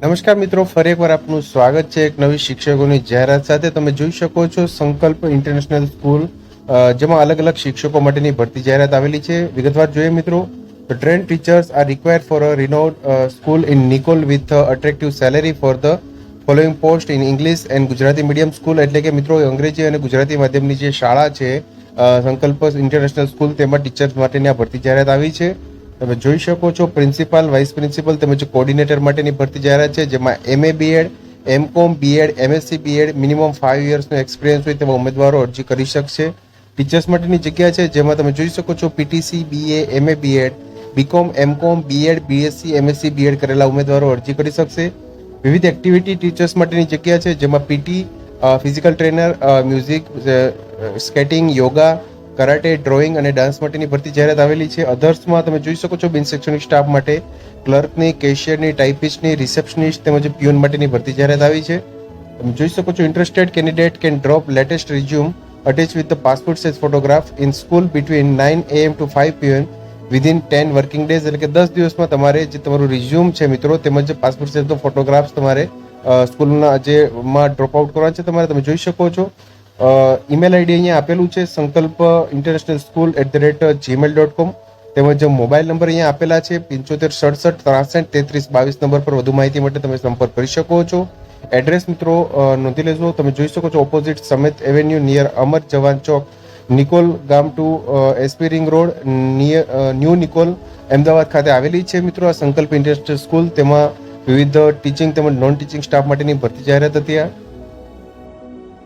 નમસ્કાર મિત્રો, ફરી એકવાર આપનું સ્વાગત છે એક નવી શિક્ષકોની જાહેરાત સાથે. તમે જોઈ શકો છો સંકલ્પ ઇન્ટરનેશનલ સ્કૂલ જેમાં અલગ અલગ શિક્ષકો માટેની ભરતી જાહેરાત આવેલી છે. વિગતવાર જોઈએ મિત્રો train teachers are required for a renowned school in Nikol with attractive salary for the following post in English and Gujarati medium school એટલે કે મિત્રો, અંગ્રેજી અને ગુજરાતી માધ્યમની જે શાળા છે સંકલ્પ ઇન્ટરનેશનલ સ્કૂલ, તેમાં ટીચર્સ માટેની આ ભરતી જાહેરાત આવી છે. તમે જોઈ શકો છો પ્રિન્સિપાલ, વાઇસ પ્રિન્સિપલ તેમજ કોર્ડિનેટર માટેની ભરતી જાહેરાત છે, જેમાં MA BEd M com BEd MSc BEd minimum five યર્સનો experience હોય તેવા ઉમેદવારો અરજી કરી શકશે. ટીચર્સ માટેની જગ્યા છે, જેમાં તમે જોઈ શકો છો PTC BA MA BEd BCom MCom BEd BSc MSc BEd કરેલા ઉમેદવારો અરજી કરી શકશે. વિવિધ એક્ટિવિટી ટીચર્સ માટેની જગ્યા છે, જેમાં PT physical trainer music skating yoga karate drawing અને ડાન્સ માટેની ભરતી જાહેરાત આવેલી છે. અધર્સમાં તમે જોઈ શકો છો બિન શૈક્ષણિક સ્ટાફ માટે ક્લર્કની, કેશિયરની ટાઈપિસ્ટની રિસેપ્શનિસ્ટ તેમજ પ્યુન માટેની ભરતી જાહેરાત આવી છે. તમે જોઈ શકો છો interested candidate can drop latest resume attach with the passport size photograph in school between nine AM to five PM within ten working days એટલે કે દસ દિવસમાં તમારે જે તમારું રિઝ્યુમ છે મિત્રો તેમજ પાસપોર્ટ સાઇઝનો ફોટોગ્રાફ્સ તમારે સ્કૂલના જે માં ડ્રોપ આઉટ કરવાના છે તમારે તમે જોઈ શકો છો. ઈમેલ આઈડી અહીંયા આપેલું છે, Sankalp international school at the rate gmail dot com તેમજ મોબાઈલ નંબર અહીંયા આપેલા છે, પંચોતેર, સડસઠ, ત્રાસઠ, તેત્રીસ, બાવીસ નંબર પર વધુ માહિતી માટે તમે સંપર્ક કરી શકો છો. એડ્રેસ મિત્રો નોંધી લેજો. તમે જોઈ શકો છો ઓપોઝિટ સમેત એવેન્યુ નિયર અમર જવાન ચોક, નિકોલ ગામ to SP ring road near new Nikol, Ahmedabad ખાતે આવેલી છે મિત્રો આ સંકલ્પ ઇન્ટરનેશનલ સ્કૂલ તેમાં વિવિધ ટીચિંગ તેમજ નોન ટીચિંગ સ્ટાફ માટેની ભરતી જાહેરાત હતી આ.